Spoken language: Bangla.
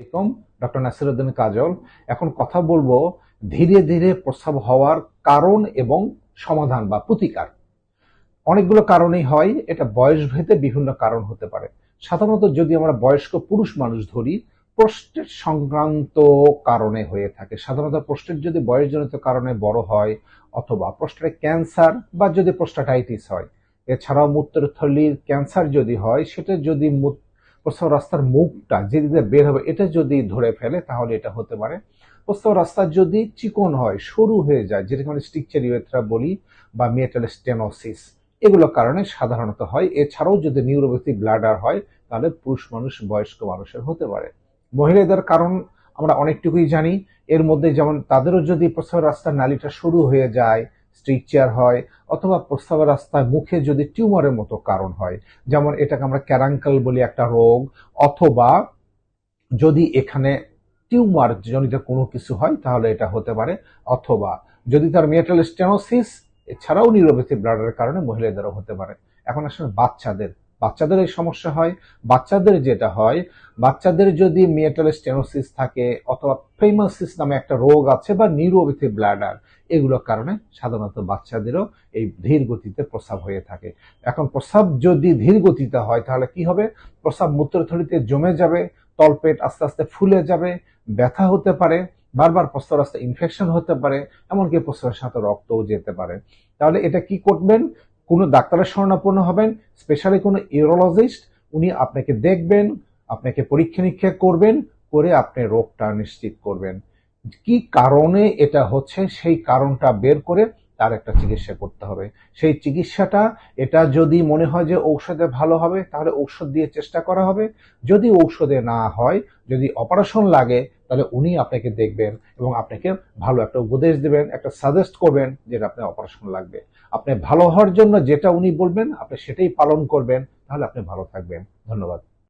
আলাইকুম, ডক্টর নাসিরুদ্দিন কাজল। এখন কথা বলব ধীরে ধীরে প্রস্রাব হওয়ার কারণ এবং সমাধান বা প্রতিকার। অনেকগুলো কারণেই হয়, এটা বয়স ভেদে বিভিন্ন কারণ হতে পারে। সাধারণত যদি আমরা বয়স্ক পুরুষ মানুষ ধরি প্রস্টেট সংক্রান্ত কারণে হয়ে থাকে। সাধারণত প্রস্টেট যদি বয়সজনিত কারণে বড় হয়, অথবা প্রস্টেটে ক্যান্সার বা যদি প্রস্টাটাইটিস হয়, এছাড়াও মূত্রথলির ক্যান্সার যদি হয়, সেটা যদি মূত- প্রস্রাব রাস্তার মুখটা যেদিকে বের হবে, এটা যদি ধরে ফেলে, তাহলে এটা হতে পারে। প্রস্রাব রাস্তা যদি চিকন হয়, সরু হয়ে যায়, যেটাকে আমরা স্টিকচার ইউরেথ্রা বলি বা মেটাল স্টেনোসিস, এগুলো কারণে সাধারণত হয়। এছাড়াও যদি নিউরোপ্যাথি ব্লাডার হয়, তাহলে পুরুষ মানুষ, বয়স্ক মানুষের হতে পারে। মহিলাদের কারণ আমরা অনেকটুকুই জানি। এর মধ্যে যেমন তাদেরও যদি প্রস্রাব রাস্তার নালিটা সরু হয়ে যায় স্ট্রিকচার হয় অথবা প্রস্তাবের রাস্তায় মুখে যদি টিউমারের মতো কারণ হয়, যেমন এটাকে আমরা ক্যারাঙ্কাল বলি একটা রোগ, অথবা যদি এখানে টিউমার জনিত কোনো কিছু হয়, তাহলে এটা হতে পারে, অথবা যদি তার মেটাল স্টেনোসিস, এছাড়াও নিউরোপ্যাথি ব্লাডের কারণে মহিলাদেরও হতে পারে। এখন আসলে বাচ্চাদের বাচ্চাদের এই সমস্যা হয়, বাচ্চাদের যেটা হয়, বাচ্চাদের যদি মেটাল স্টেনোসিস থাকে অথবা প্রেমাসিস নামে একটা রোগ আছে বা নিউরোপ্যাথি ব্লাডার এগুলোর কারণে সাধারণত বাচ্চাদেরও এই ধীর গতিতে প্রস্রাব হয়ে থাকে। এখন প্রস্রাব যদি ধীর গতিতে হয়, তাহলে কি হবে? প্রস্রাব মূত্রথলিতে জমে যাবে, তলপেট আস্তে আস্তে ফুলে যাবে, ব্যথা হতে পারে, বারবার প্রস্রাব রাস্তায় ইনফেকশন হতে পারে, এমনকি প্রস্রাবের সাথে রক্তও যেতে পারে। তাহলে এটা কি করবেন? কোনো ডাক্তারের শরণাপন্ন হবেন, স্পেশালি কোনো ইউরোলজিস্ট, উনি আপনাকে দেখবেন, আপনাকে পরীক্ষা নিরীক্ষা করবেন, করে আপনি রোগটা নিশ্চিত করবেন। কি কারণে এটা হচ্ছে, সেই কারণটা বের করে তার একটা চিকিৎসা করতে হবে। সেই চিকিৎসাটা, এটা যদি মনে হয় যে ঔষধে ভালো হবে, তাহলে ঔষধ দিয়ে চেষ্টা করা হবে। যদি ঔষধে না হয়, যদি অপারেশন লাগে, তাহলে উনি আপনাকে দেখবেন এবং আপনাকে ভালো একটা উপদেশ দেবেন, একটা সাজেস্ট করবেন যেটা আপনার অপারেশন লাগবে। আপনি ভালো হওয়ার জন্য যেটা উনি বলবেন, আপনি সেটাই পালন করবেন, তাহলে আপনি ভালো থাকবেন। ধন্যবাদ।